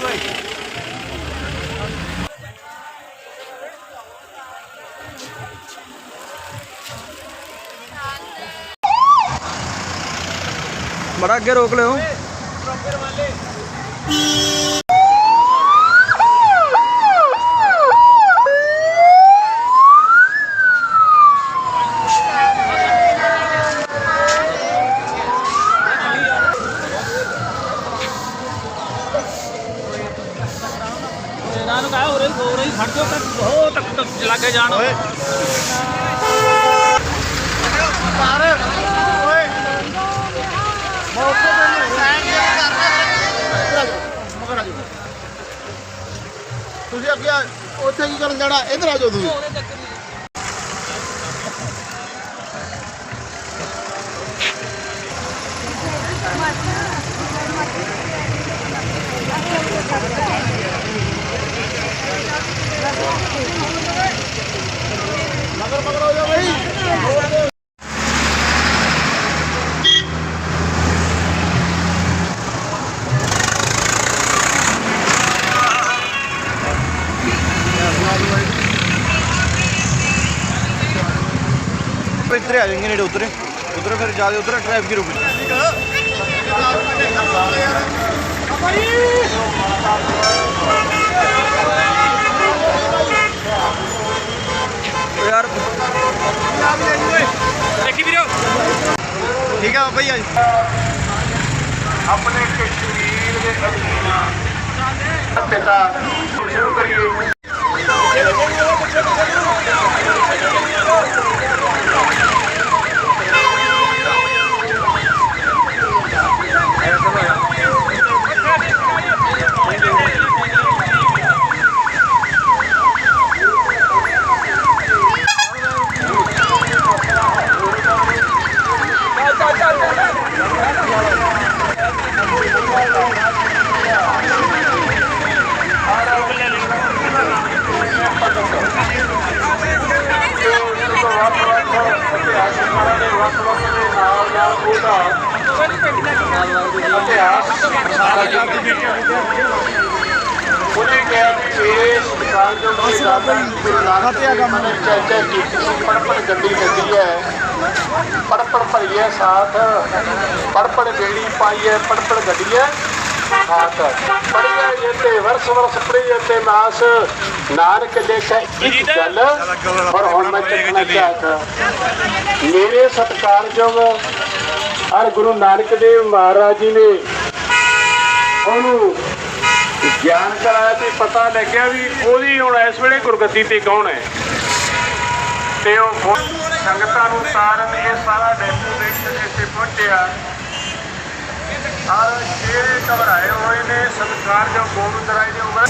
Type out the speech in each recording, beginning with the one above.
ਗਈ ਗੱਡੀ ਮੜਾ ਅੱਗੇ ਰੋਕ ਲਿਓ ਇਹਨਾਂ ਨੂੰ ਕਹਾ ਉਰੇ ਉਰੇ ਹੀ ਖੜ ਜਾਓ ਤੇ ਬਹੁਤ ਤੱਕ ਤੱਕ ਲੱਗੇ ਜਾਣ ਓਏ ਤੁਸੀਂ ਅੱਗੇ ਉੱਥੇ ਕੀ ਕਰਨ ਜਾਣਾ? ਇੱਧਰ ਆ ਜਾਓ ਤੁਸੀਂ। ਇੱਧਰ ਆ ਜਾਏंगे ਨੇੜੇ ਉਧਰ ਉਧਰ ਫਿਰ ਜ਼ਿਆਦਾ ਉਧਰ ਟ੍ਰੈਫਿਕ ਰੁਕ ਯਾਰ ਦੇਖੀ ਵੀਰੋ ਠੀਕ ਆ ਬਾਬਾ ਜੀ ਅੱਜ ਆਪਣੇ ਕਸ਼ਮੀਰ ਦੇ ਉਹਨੇ ਕਿਹਾ ਕਿ ਇਹ ਸਰਕਾਰ ਜੋ ਕੋਈ ਦਾਦਾ ਗੁਰੂ ਮਨ ਚਾਚਾ ਕੀ ਪੜ ਗੱਡੀ ਲੱਗੀ ਹੈ ਪੜ ਪੜ ਭਰੀਏ ਸਾਥ ਪੜ ਪੜ ਬੇੜੀ ਪਾਈਏ ਪੜ ਪੜ ਗੱਡੀਏ ਸਾਥ ਪੜੀਏ ਇਹ ਵਰਸ ਵਰਸ ਪੜੀਏ ਤੇ ਨਾਸ ਨਾਨਕ ਲੇਖਾ ਇੱਕ ਗੱਲ ਪਰ ਹੁਣ ਮੈਂ ਚੱਕਣਾ ਚਾਹਤਾ ਮੇਰੇ ਸਤਿਕਾਰਯੋਗ ਹਰ ਗੁਰੂ ਨਾਨਕ ਦੇਵ ਮਹਾਰਾਜ ਜੀ ਨੇ ਉਹਨੂੰ ਗਿਆਨ ਕਰਾਇਆ ਤੇ ਪਤਾ ਲੱਗਿਆ ਵੀ ਉਹਦੀ ਹੁਣ ਇਸ ਵੇਲੇ ਗੁਰਗੱਦੀ ਤੇ ਕੌਣ ਹੈ। ਤੇ ਉਹ ਸੰਗਤਾਂ ਨੂੰ ਤਾਰਨ ਇਹ ਸਾਰਾ ਡੈਪੂਟੇਸ਼ਨ ਇੱਥੇ ਪਹੁੰਚਿਆ। ਔਰ ਜਿਹੜੇ ਘਬਰਾਏ ਹੋਏ ਨੇ ਸਰਕਾਰ ਜੋ ਗੋਬਿੰਦ ਰਾਏ ਦੇ ਉਮਰ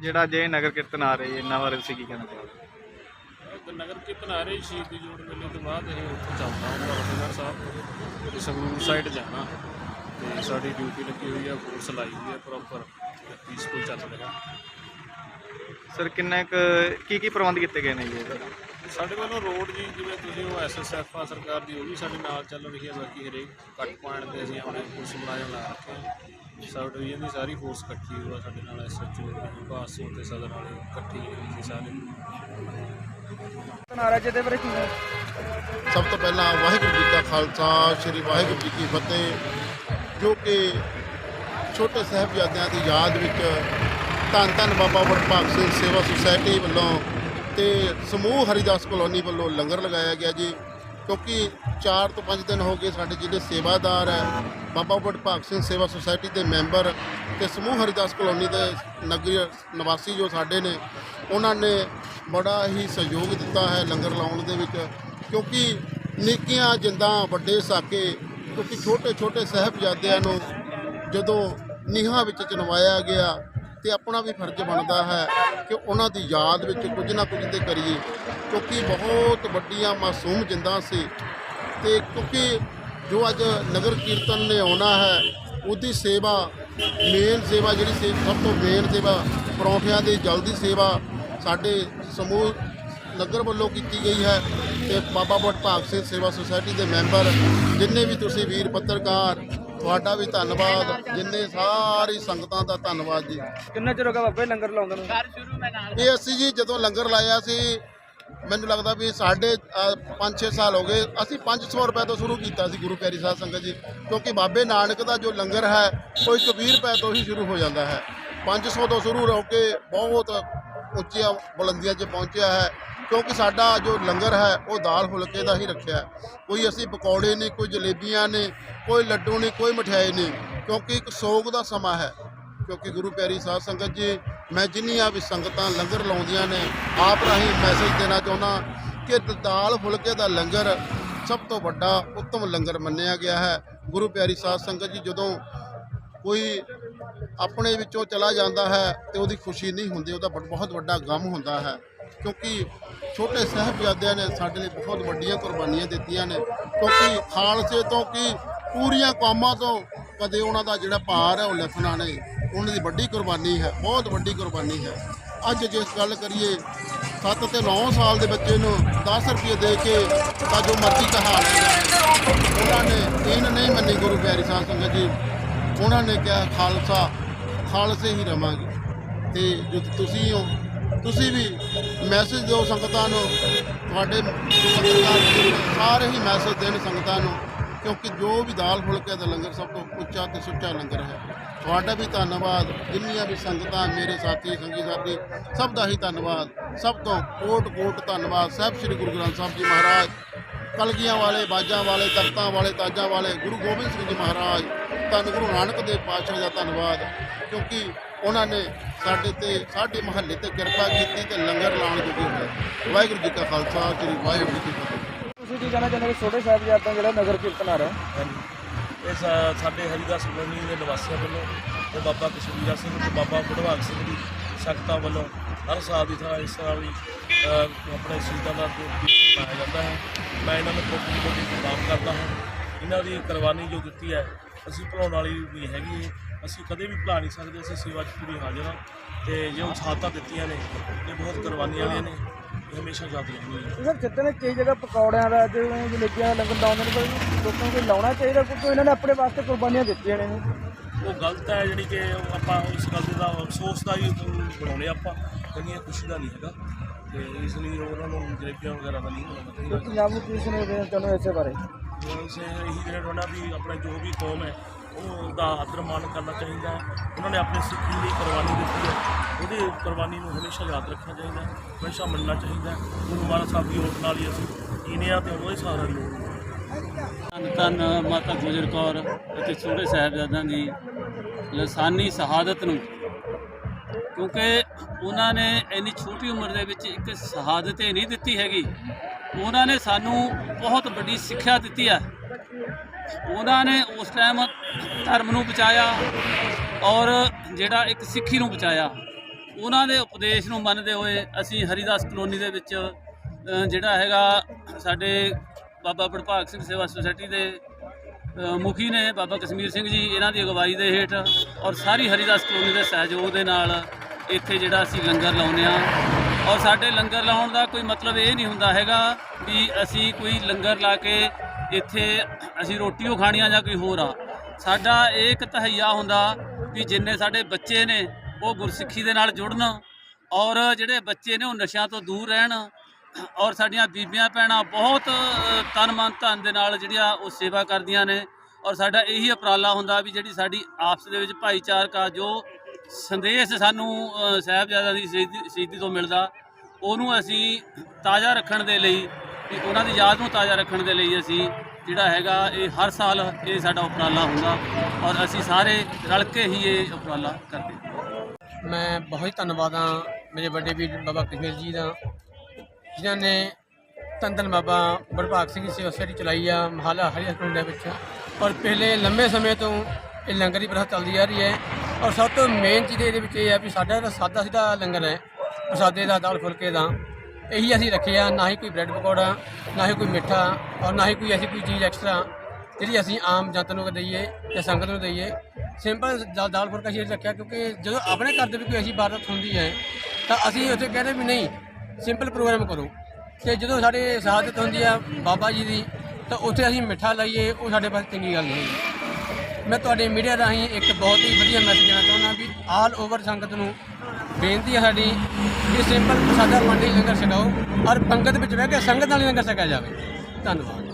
ਜਿਹੜਾ ਜੇ ਨਗਰ ਕੀਰਤਨ ਆ ਰਹੀ ਹੈ ਇਹਨਾਂ ਬਾਰੇ ਤੁਸੀਂ ਕੀ ਕਹਿਣਾ ਚਾਹੋਗੇ? ਨਗਰ ਕੀਰਤਨ ਆ ਰਹੀ ਸ਼ਹੀਦੀ ਜੋੜ ਮੇਲੇ ਤੋਂ ਬਾਅਦ ਇਹ ਉੱਥੇ ਚੱਲਦਾ ਹੁੰਦਾ ਫਤਿਹਗੜ੍ਹ ਸਾਹਿਬ ਤੇ। ਸੰਗਰੂਰ ਸਾਈਡ ਜਾਣਾ। ਤੇ ਸਾਡੀ ਡਿਊਟੀ ਲੱਗੀ ਹੋਈ ਆ ਫੋਰਸ ਲਾਈ ਹੋਈ ਆ ਪ੍ਰੋਪਰ ਪੀਸਫੁਲ ਚੱਲ ਰਿਹਾ। ਸਰ ਕਿੰਨਾ ਕੁ ਕੀ ਕੀ ਪ੍ਰਬੰਧ ਕੀਤੇ ਗਏ ਨੇ ਜੀ ਇਹਦੇ? ਸਾਡੇ ਵੱਲੋਂ ਰੋਡ ਜੀ ਜਿਵੇਂ ਤੁਸੀਂ ਉਹ ਐਸਐਸਐਫ ਆ ਸਰਕਾਰ ਦੀ ਉਹ ਵੀ ਸਾਡੇ ਨਾਲ ਚੱਲ ਰਹੀ ਹੈ ਬਾਕੀ ਹਰੇਕ ਕੱਟ ਪੁਆਇੰਟ ਤੇ ਅਸੀਂ ਆਪਣੇ ਪੁਲਿਸ ਮੁਲਾਜ਼ਮ ਲਾ ਰੱਖੇ ਆ। ਸਬ ਡਿਵੀਜ਼ਨ ਦੀ ਸਾਰੀ ਫੋਰਸ ਇਕੱਠੀ ਹੋਈ ਆ ਸਾਡੇ ਨਾਲ ਐਸਐਚਓ ਬਾਸੋ ਤੇ ਸਦਰ ਵਾਲੇ ਇਕੱਠੀ ਹੋਈ ਸੀ ਸਾਰੇ। ਆ ਰਿਹਾ ਜਿਹਦੇ ਬਾਰੇ ਕੀ ਸਭ ਤੋਂ ਪਹਿਲਾਂ ਵਾਹਿਗੁਰੂ ਜੀ ਕਾ ਖਾਲਸਾ ਸ੍ਰੀ ਵਾਹਿਗੁਰੂ ਜੀ ਕੀ ਫਤਿਹ ਜੋ ਕਿ ਛੋਟੇ ਸਾਹਿਬਜ਼ਾਦਿਆਂ ਦੀ ਯਾਦ ਵਿੱਚ ਧੰਨ ਧੰਨ ਬਾਬਾ ਵਡਭਾਗ ਸਿੰਘ ਸੇਵਾ ਸੁਸਾਇਟੀ ਵੱਲੋਂ ਤੇ ਸਮੂਹ ਹਰੀਦਾਸ ਕਲੋਨੀ ਵੱਲੋਂ ਲੰਗਰ ਲਗਾਇਆ ਗਿਆ ਜੀ। ਕਿਉਂਕਿ 4 ਤੋਂ 5 ਦਿਨ ਹੋ ਗਏ ਸਾਡੇ ਜਿਹੜੇ ਸੇਵਾਦਾਰ ਹੈ, ਬਾਬਾ ਵਡਭਾਗ ਸਿੰਘ ਸੇਵਾ ਸੁਸਾਇਟੀ ਦੇ ਮੈਂਬਰ ਤੇ ਸਮੂਹ ਹਰਿਦਾਸ ਕਲੋਨੀ ਦੇ ਨਗਰੀ ਨਿਵਾਸੀ ਜੋ ਸਾਡੇ ਨੇ, ਉਹਨਾਂ ਨੇ ਬੜਾ ਹੀ ਸਹਿਯੋਗ ਦਿੱਤਾ ਹੈ ਲੰਗਰ ਲਾਉਣ ਦੇ ਵਿੱਚ। ਕਿਉਂਕਿ ਨਿੱਕੀਆਂ ਜਿੰਦਾਂ ਵੱਡੇ ਸਾਕੇ, ਕਿਉਂਕਿ ਛੋਟੇ ਛੋਟੇ ਸਾਹਿਬਜ਼ਾਦਿਆਂ ਨੂੰ ਜਦੋਂ ਨੀਹਾਂ ਵਿੱਚ ਚਨਵਾਇਆ ਗਿਆ ਤੇ ਆਪਣਾ ਵੀ ਫਰਜ਼ ਬਣਦਾ ਹੈ ਕਿ ਉਹਨਾਂ ਦੀ ਯਾਦ ਵਿੱਚ ਕੁਝ ਨਾ ਕੁਝ ਤੇ ਕਰੀਏ। ਕਿਉਂਕਿ ਬਹੁਤ ਵੱਡੀਆਂ ਮਾਸੂਮ ਜਿੰਦਾਂ ਸੀ ਤੇ ਕਿਉਂਕਿ ਜੋ ਅੱਜ ਨਗਰ ਕੀਰਤਨ ਨੇ ਆਉਣਾ ਹੈ, ਉਹਦੀ ਸੇਵਾ ਮੇਨ ਸੇਵਾ ਜਿਹੜੀ ਸੇ, ਸਭ ਤੋਂ ਮੇਨ ਸੇਵਾ, ਪਰੌਂਠਿਆਂ ਦੀ ਜਲਦੀ ਸੇਵਾ ਸਾਡੇ ਸਮੂਹ, ਨਗਰ ਵੱਲੋਂ ਕੀਤੀ ਗਈ ਹੈ ਤੇ ਬਾਬਾ ਵਡਭਾਗ ਸਿੰਘ ਸੇਵਾ ਸੁਸਾਇਟੀ ਦੇ ਮੈਂਬਰ, ਜਿੰਨੇ ਵੀ ਤੁਸੀਂ ਵੀਰ ਪੱਤਰਕਾਰ ਤੁਹਾਡਾ ਵੀ ਧੰਨਵਾਦ। ਜਿੰਨੇ ਸਾਰੀ ਸੰਗਤਾਂ ਦਾ ਧੰਨਵਾਦ ਜੀ। ਕਿੰਨਾ ਚਿਰ ਹੋ ਗਿਆ ਬਾਬੇ ਲੰਗਰ ਲਾਉਂਦੇ ਨੂੰ? ਇਹ ਅਸੀਂ ਜੀ ਜਦੋਂ ਲੰਗਰ ਲਾਇਆ ਸੀ ਮੈਨੂੰ ਲੱਗਦਾ ਵੀ ਸਾਡੇ 5-6 ਸਾਲ ਹੋ ਗਏ। ਅਸੀਂ 500 ਰੁਪਏ ਤੋਂ ਸ਼ੁਰੂ ਕੀਤਾ ਸੀ ਗੁਰੂ ਪਿਆਰੀ ਸਾਹਿਬ ਸੰਗਤ ਜੀ। ਕਿਉਂਕਿ ਬਾਬੇ ਨਾਨਕ ਦਾ ਜੋ ਲੰਗਰ ਹੈ ਉਹ 120 ਰੁਪਏ ਤੋਂ ਹੀ ਸ਼ੁਰੂ ਹੋ ਜਾਂਦਾ ਹੈ। 500 ਤੋਂ ਸ਼ੁਰੂ ਹੋ ਕੇ ਬਹੁਤ ਉੱਚੀਆਂ ਬੁਲੰਦੀਆਂ 'ਚ ਪਹੁੰਚਿਆ ਹੈ। ਕਿਉਂਕਿ ਸਾਡਾ ਜੋ ਲੰਗਰ ਹੈ, ਉਹ ਦਾਲ ਫੁਲਕੇ ਦਾ ਹੀ ਰੱਖਿਆ ਕੋਈ ਅਸੀਂ ਪਕੌੜੇ ਨਹੀਂ, ਕੋਈ ਜਲੇਬੀਆਂ ਨਹੀਂ, ਕੋਈ ਲੱਡੂ ਨਹੀਂ, ਕੋਈ ਮਠਿਆਈ ਨਹੀਂ, ਕਿਉਂਕਿ ਇੱਕ ਸੋਗ ਦਾ ਸਮਾਂ ਹੈ। ਕਿਉਂਕਿ ਗੁਰੂ ਪਿਆਰੀ ਸਾਧ ਸੰਗਤ ਜੀ, ਮੈਂ ਜਿੰਨੀਆਂ ਵੀ ਸੰਗਤਾਂ ਲੰਗਰ ਲਾਉਂਦੀਆਂ ਨੇ, ਆਪ ਰਾਹੀਂ ਮੈਸੇਜ ਦੇਣਾ ਚਾਹੁੰਦਾ ਕਿ ਦਾਲ ਫੁਲਕੇ ਦਾ ਲੰਗਰ ਸਭ ਤੋਂ ਵੱਡਾ ਉੱਤਮ ਲੰਗਰ ਮੰਨਿਆ ਗਿਆ ਹੈ। ਗੁਰੂ ਪਿਆਰੀ ਸਾਧ ਸੰਗਤ ਜੀ, ਜਦੋਂ ਕੋਈ ਆਪਣੇ ਵਿੱਚੋਂ ਚਲਾ ਜਾਂਦਾ ਹੈ ਤੇ ਉਹਦੀ ਖੁਸ਼ੀ ਨਹੀਂ ਹੁੰਦੀ, ਉਹਦਾ ਬਹੁਤ ਵੱਡਾ ਗਮ ਹੁੰਦਾ ਹੈ। ਕਿਉਂਕਿ ਛੋਟੇ ਸਾਹਿਬਜ਼ਾਦਿਆਂ ਨੇ ਸਾਡੇ ਲਈ ਬਹੁਤ ਵੱਡੀਆਂ ਕੁਰਬਾਨੀਆਂ ਦਿੱਤੀਆਂ ਨੇ। ਕਿਉਂਕਿ ਖਾਲਸੇ ਤੋਂ ਕੀ ਪੂਰੀਆਂ ਕੌਮਾਂ ਤੋਂ ਕਦੇ ਉਹਨਾਂ ਦਾ ਜਿਹੜਾ ਭਾਰ ਹੈ, ਉਹ ਲਿਖਣਾ ਨਹੀਂ। ਉਹਨਾਂ ਦੀ ਵੱਡੀ ਕੁਰਬਾਨੀ ਹੈ, ਬਹੁਤ ਵੱਡੀ ਕੁਰਬਾਨੀ ਹੈ। ਅੱਜ ਜਿਸ ਗੱਲ ਕਰੀਏ 7 ਤੇ 9 ਸਾਲ ਦੇ ਬੱਚੇ ਨੂੰ 10 ਰੁਪਏ ਦੇ ਕੇ ਤਾਂ ਜੋ ਮਰਜ਼ੀ ਕਹਾ ਲੈਂਦਾ ਉਹਨਾਂ ਨੇ ਇਹ ਨਹੀਂ ਮੰਨੀ ਗੁਰੂ ਪਿਆਰੀ ਸਾਹਿਬ ਸੰਗਤ ਜੀ। ਉਹਨਾਂ ਨੇ ਕਿਹਾ ਖਾਲਸਾ, ਖਾਲਸੇ ਹੀ ਰਵਾਂਗੇ। ਤੇ ਜੋ ਤੁਸੀਂ ਹੋ ਤੁਸੀਂ ਵੀ ਮੈਸੇਜ ਦਿਓ ਸੰਗਤਾਂ ਨੂੰ, ਤੁਹਾਡੇ ਸਾਰੇ ਹੀ ਮੈਸੇਜ ਦੇਣ ਸੰਗਤਾਂ ਨੂੰ, ਕਿਉਂਕਿ ਜੋ ਵੀ ਦਾਲ ਫੁਲਕੇ ਦਾ ਲੰਗਰ ਸਭ ਤੋਂ ਉੱਚਾ ਤੇ ਸੁੱਚਾ ਲੰਗਰ ਹੈ। ਤੁਹਾਡਾ ਵੀ ਧੰਨਵਾਦ, ਜਿੰਨੀਆਂ ਵੀ ਸੰਗਤਾਂ ਮੇਰੇ ਸਾਥੀ, ਸੰਗੀ ਸਾਥੀ, ਸਭ ਦਾ ਹੀ ਧੰਨਵਾਦ। ਸਭ ਤੋਂ ਕੋਟ ਕੋਟ ਧੰਨਵਾਦ ਸਾਹਿਬ ਸ੍ਰੀ ਗੁਰੂ ਗ੍ਰੰਥ ਸਾਹਿਬ ਜੀ ਮਹਾਰਾਜ, ਕਲਗੀਆਂ ਵਾਲੇ, ਬਾਜਾਂ ਵਾਲੇ ਤਖਤਾਂ ਵਾਲੇ, ਤਾਜਾਂ ਵਾਲੇ, ਗੁਰੂ ਗੋਬਿੰਦ ਸਿੰਘ ਜੀ ਮਹਾਰਾਜ। ਧੰਨ ਗੁਰੂ ਨਾਨਕ ਦੇਵ ਪਾਤਸ਼ਾਹ ਦਾ ਧੰਨਵਾਦ ਕਿਉਂਕਿ ਉਹਨਾਂ ਨੇ ਸਾਡੇ ਤੇ ਸਾਡੇ ਮਹੱਲੇ ਤੇ ਕਿਰਪਾ ਕੀਤੀ ਤੇ ਲੰਗਰ ਲਾਉਣ ਜੋਗੇ ਹੋਏ ਵਾਹਿਗੁਰੂ ਜੀ ਕਾ ਖਾਲਸਾ ਸ੍ਰੀ ਵਾਹਿਗੁਰੂ ਜੀ ਕੀ ਫਤਿਹ। ਤੁਸੀਂ ਕੀ ਕਹਿਣਾ ਚਾਹੁੰਦੇ ਹੋ ਛੋਟੇ ਸਾਹਿਬਜ਼ਾਦਿਆਂ ਜਿਹੜਾ ਨਗਰ ਕੀਰਤਨ ਆ ਰਿਹਾ ਇਹ ਸਾਡੇ ਹਰੀਦਾਸ ਕਲੋਨੀ ਦੇ ਨਿਵਾਸੀਆਂ ਵੱਲੋਂ ਤੇ ਬਾਬਾ ਕਸ਼ਮੀਰਾ ਸਿੰਘ ਤੇ ਬਾਬਾ ਬੁਢਵਾਗ ਸਿੰਘ ਦੀ ਸਖਤਾਂ ਵੱਲੋਂ ਹਰ ਸਾਲ ਦੀ ਤਰ੍ਹਾਂ ਇਸ ਸਾਲ ਵੀ ਆਪਣੇ ਸ਼ਹੀਦਾਂ ਦਾ ਮਨਾਇਆ ਜਾਂਦਾ ਹੈ। ਮੈਂ ਇਹਨਾਂ ਨੂੰ ਕੋਟੀ ਕੋਟੀ ਪ੍ਰਣਾਮ ਕਰਦਾ ਹਾਂ। ਇਹਨਾਂ ਦੀ ਕੁਰਬਾਨੀ ਜੋ ਦਿੱਤੀ ਹੈ। ਅਸੀਂ ਭੁਲਾਉਣ ਵਾਲੀ ਨਹੀਂ ਹੈਗੀ ਇਹ। ਅਸੀਂ ਕਦੇ ਵੀ ਭੁਲਾ ਨਹੀਂ ਸਕਦੇ ਅਸੀਂ ਸੇਵਾ 'ਚ ਪੂਰੀ ਹਾਜ਼ਰ ਹਾਂ। ਤੇ ਜੋ ਸ਼ਹਾਦਤਾਂ ਦਿੱਤੀਆਂ ਨੇ ਇਹ ਬਹੁਤ ਕੁਰਬਾਨੀਆਂ ਵਾਲੀਆਂ ਨੇ ਇਹ ਹਮੇਸ਼ਾ ਯਾਦ ਰਹਿਣਗੀਆਂ ਸਰ ਜਿੱਦਾਂ ਨੇ ਕਈ ਜਗ੍ਹਾ ਪਕੌੜਿਆਂ ਦਾ ਜਿਵੇਂ ਜਲੇਬੀਆਂ ਦਾ ਲੰਗਰ ਲਾਉਂਦੇ ਨੇ ਪਰ ਲੋਕਾਂ ਨੂੰ ਕੋਈ ਲਾਉਣਾ ਚਾਹੀਦਾ ਕਿਉਂਕਿ ਇਹਨਾਂ ਨੇ ਆਪਣੇ ਵਾਸਤੇ ਕੁਰਬਾਨੀਆਂ ਦਿੱਤੀਆਂ ਨੇ। ਉਹ ਗਲਤ ਹੈ ਜਿਹੜੀ ਕਿ ਆਪਾਂ ਉਸ ਗੱਲ ਦਾ ਅਫਸੋਸ ਦਾ ਹੀ ਬਣਾਉਣੇ ਆਪਾਂ ਕਹਿੰਦੀ ਖੁਸ਼ੀ ਦਾ ਨਹੀਂ ਹੈਗਾ। ਤੇ ਇਸ ਲਈ ਉਹਨਾਂ ਨੂੰ ਜਲੇਬੀਆਂ ਵਗੈਰਾ ਦਾ ਨਹੀਂ ਬਣਾਉਣਾ ਚਾਹੀਦਾ। ਪੰਜਾਬ ਨੂੰ ਸੁਣੇ ਦੇ ਤੁਹਾਨੂੰ ਇਸੇ ਬਾਰੇ? ਗੋਬਿੰਦ ਸਿੰਘ ਇਹੀ ਜਿਹੜਾ ਹੋਣਾ ਵੀ ਆਪਣਾ ਜੋ ਵੀ ਕੌਮ ਹੈ, ਉਹ ਦਾ ਆਦਰ ਮਾਣ ਕਰਨਾ ਚਾਹੀਦਾ ਹੈ। ਉਹਨਾਂ ਨੇ ਆਪਣੀ ਸਿੱਖੀ ਲਈ ਕੁਰਬਾਨੀ ਦਿੱਤੀ ਹੈ। ਉਹਦੀ ਕੁਰਬਾਨੀ ਨੂੰ ਹਮੇਸ਼ਾ ਯਾਦ ਰੱਖਣਾ ਚਾਹੀਦਾ ਹੈ। ਹਮੇਸ਼ਾ ਮੰਨਣਾ ਚਾਹੀਦਾ ਹੈ। ਗੁਰੂ ਮਹਾਰਾਜ ਸਾਹਿਬ ਦੀ ਓਟ ਨਾਲ ਹੀ ਅਸੀਂ ਜੀਨੇ ਆ ਤੇ ਉਹਦਾ ਹੀ ਸਹਾਰਾ ਲਓ ਧੰਨ ਧੰਨ ਮਾਤਾ ਗੁਜਰ ਕੌਰ ਅਤੇ ਛੋਟੇ ਸਾਹਿਬਜ਼ਾਦਿਆਂ ਦੀ ਲਸਾਨੀ ਸ਼ਹਾਦਤ ਨੂੰ। ਕਿਉਂਕਿ ਉਹਨਾਂ ਨੇ ਇੰਨੀ ਛੋਟੀ ਉਮਰ ਦੇ ਵਿੱਚ ਇੱਕ ਸ਼ਹਾਦਤ ਹੀ ਨਹੀਂ ਦਿੱਤੀ ਹੈਗੀ ਉਹਨਾਂ ਨੇ ਸਾਨੂੰ ਬਹੁਤ ਵੱਡੀ ਸਿੱਖਿਆ ਦਿੱਤੀ ਹੈ। ਉਹਨਾਂ ਨੇ ਉਸ ਟਾਈਮ ਧਰਮ ਨੂੰ ਬਚਾਇਆ ਔਰ ਜਿਹੜਾ ਇੱਕ ਸਿੱਖੀ ਨੂੰ ਬਚਾਇਆ। ਉਹਨਾਂ ਦੇ ਉਪਦੇਸ਼ ਨੂੰ ਮੰਨਦੇ ਹੋਏ ਅਸੀਂ ਹਰੀਦਾਸ ਕਲੋਨੀ ਦੇ ਵਿੱਚ ਜਿਹੜਾ ਹੈਗਾ ਸਾਡੇ ਬਾਬਾ ਵਡਭਾਗ ਸਿੰਘ ਸੇਵਾ ਸੁਸਾਇਟੀ ਦੇ ਮੁਖੀ ਨੇ ਬਾਬਾ ਕਸ਼ਮੀਰ ਸਿੰਘ ਜੀ, ਇਹਨਾਂ ਦੀ ਅਗਵਾਈ ਦੇ ਹੇਠ ਔਰ ਸਾਰੀ ਹਰੀਦਾਸ ਕਲੋਨੀ ਦੇ ਸਹਿਯੋਗ ਦੇ ਨਾਲ ਇੱਥੇ ਜਿਹੜਾ ਅਸੀਂ ਲੰਗਰ ਲਾਉਂਦੇ ਆ ਔਰ ਸਾਡੇ ਲੰਗਰ ਲਾਉਣ ਦਾ ਕੋਈ ਮਤਲਬ ਇਹ ਨਹੀਂ ਹੁੰਦਾ ਹੈਗਾ ਵੀ ਅਸੀਂ ਕੋਈ ਲੰਗਰ ਲਾ ਕੇ ਇੱਥੇ ਅਸੀਂ ਰੋਟੀ ਓ ਖਾਣੀ ਆ ਜਾਂ ਕੋਈ ਹੋਰ ਆ। ਸਾਡਾ ਇਹ ਇੱਕ ਤਹਈਆ ਹੁੰਦਾ ਵੀ ਜਿੰਨੇ ਸਾਡੇ ਬੱਚੇ ਨੇ ਉਹ ਗੁਰਸਿੱਖੀ ਦੇ ਨਾਲ ਜੁੜਨ ਔਰ ਜਿਹੜੇ ਬੱਚੇ ਨੇ ਉਹ ਨਸ਼ਿਆਂ ਤੋਂ ਦੂਰ ਰਹਿਣ ਔਰ ਸਾਡੀਆਂ ਬੀਬੀਆਂ ਭੈਣਾਂ ਬਹੁਤ ਤਨ ਮਨ ਧਨ ਦੇ ਨਾਲ ਜਿਹੜੀਆਂ ਉਹ ਸੇਵਾ ਕਰਦੀਆਂ ਨੇ ਔਰ ਸਾਡਾ ਇਹੀ ਅਪਰਾਲਾ ਹੁੰਦਾ ਵੀ ਜਿਹੜੀ ਸਾਡੀ ਆਪਸ ਦੇ ਵਿੱਚ ਭਾਈਚਾਰਕ ਆ ਜੋ ਸੰਦੇਸ਼ ਸਾਨੂੰ ਅ, ਦੀ ਸ਼ਹੀਦੀ ਸ਼ਹੀਦੀ ਤੋਂ ਮਿਲਦਾ। ਉਹਨੂੰ ਅਸੀਂ ਤਾਜ਼ਾ ਰੱਖਣ ਦੇ ਲਈ ਤੇ ਉਹਨਾਂ ਦੀ ਯਾਦ ਨੂੰ ਤਾਜ਼ਾ ਰੱਖਣ ਦੇ ਲਈ ਅਸੀਂ ਜਿਹੜਾ ਹੈਗਾ ਇਹ ਹਰ ਸਾਲ ਇਹ ਸਾਡਾ ਉਪਰਾਲਾ ਹੁੰਦਾ ਔਰ ਅਸੀਂ ਸਾਰੇ ਰਲ ਕੇ ਹੀ ਇਹ ਉਪਰਾਲਾ ਕਰਦੇ ਮੈਂ ਬਹੁਤ ਧੰਨਵਾਦ ਹਾਂ ਮੇਰੇ ਵੱਡੇ ਵੀਰ ਬਾਬਾ ਕਸ਼ਮੀਰ ਜੀ ਦਾ ਜਿਨ੍ਹਾਂ ਨੇ ਧੰਨ ਬਾਬਾ ਬੜਭਾਗ ਸਿੰਘ ਸੇਵਾ ਸੋਸਾਇਟੀ ਚਲਾਈ ਆ ਮਹਾਲਾ ਹਰੀ ਹਸਪਤਾਲ ਦੇ ਵਿੱਚ। ਔਰ ਪਹਿਲੇ ਲੰਬੇ ਸਮੇਂ ਤੋਂ ਇਹ ਲੰਗਰ ਦੀ ਪ੍ਰਥਾ ਚੱਲਦੀ ਆ ਰਹੀ ਹੈ। ਔਰ ਸਭ ਤੋਂ ਮੇਨ ਚੀਜ਼ ਇਹਦੇ ਵਿੱਚ ਇਹ ਹੈ ਵੀ ਸਾਡਾ ਜਿਹੜਾ ਸਾਦਾ ਸਿੱਧਾ ਲੰਗਰ ਹੈ, ਪ੍ਰਸਾਦੇ ਦਾ, ਦਾਲ ਫੁਲਕੇ ਦਾ। ਇਹੀ ਅਸੀਂ ਰੱਖਿਆ ਨਾ ਹੀ ਕੋਈ ਬ੍ਰੈਡ ਪਕੌੜਾ, ਨਾ ਹੀ ਕੋਈ ਮਿੱਠਾ ਔਰ ਨਾ ਹੀ ਕੋਈ ਐਸੀ ਕੋਈ ਚੀਜ਼ ਐਕਸਟਰਾ ਜਿਹੜੀ ਅਸੀਂ ਆਮ ਜਨਤਾ ਨੂੰ ਦਈਏ ਜਾਂ ਸੰਗਤ ਨੂੰ ਦਈਏ। ਸਿੰਪਲ ਦਾਲ ਦਾਲ ਫੁਲਕਾ ਅਸੀਂ ਰੱਖਿਆ ਕਿਉਂਕਿ ਜਦੋਂ ਆਪਣੇ ਘਰ ਦੇ ਵੀ ਕੋਈ ਐਸੀ ਬਾਤ ਹੁੰਦੀ ਹੈ, ਤਾਂ ਅਸੀਂ ਉੱਥੇ ਕਹਿੰਦੇ ਵੀ ਨਹੀਂ ਸਿੰਪਲ ਪ੍ਰੋਗਰਾਮ ਕਰੋ। ਤੇ ਜਦੋਂ ਸਾਡੇ ਸ਼ਹਾਦਤ ਹੁੰਦੀ ਆ ਬਾਬਾ ਜੀ ਦੀ, ਤਾਂ ਉੱਥੇ ਅਸੀਂ ਮਿੱਠਾ ਲਾਈਏ, ਉਹ ਸਾਡੇ ਪਾਸ ਚੰਗੀ ਗੱਲ ਨਹੀਂ। ਹੈ ਮੈਂ ਤੁਹਾਡੇ ਮੀਡੀਆ ਰਾਹੀਂ ਇੱਕ ਬਹੁਤ ਹੀ ਵਧੀਆ ਮੈਸੇਜ ਦੇਣਾ ਚਾਹੁੰਦਾ ਵੀ ਆਲ ਓਵਰ ਸੰਗਤ ਨੂੰ ਬੇਨਤੀ ਹੈ ਸਾਡੀ ਵੀ ਸਿੰਪਲ ਸਾਦਾ ਮੰਡੀ ਲੰਗਰ ਛਕਾਓ ਔਰ ਪੰਗਤ ਵਿੱਚ ਬਹਿ ਕੇ ਸੰਗਤ ਨਾਲ ਹੀ ਲੰਗਰ ਛਕਾਇਆ ਜਾਵੇ। ਧੰਨਵਾਦ।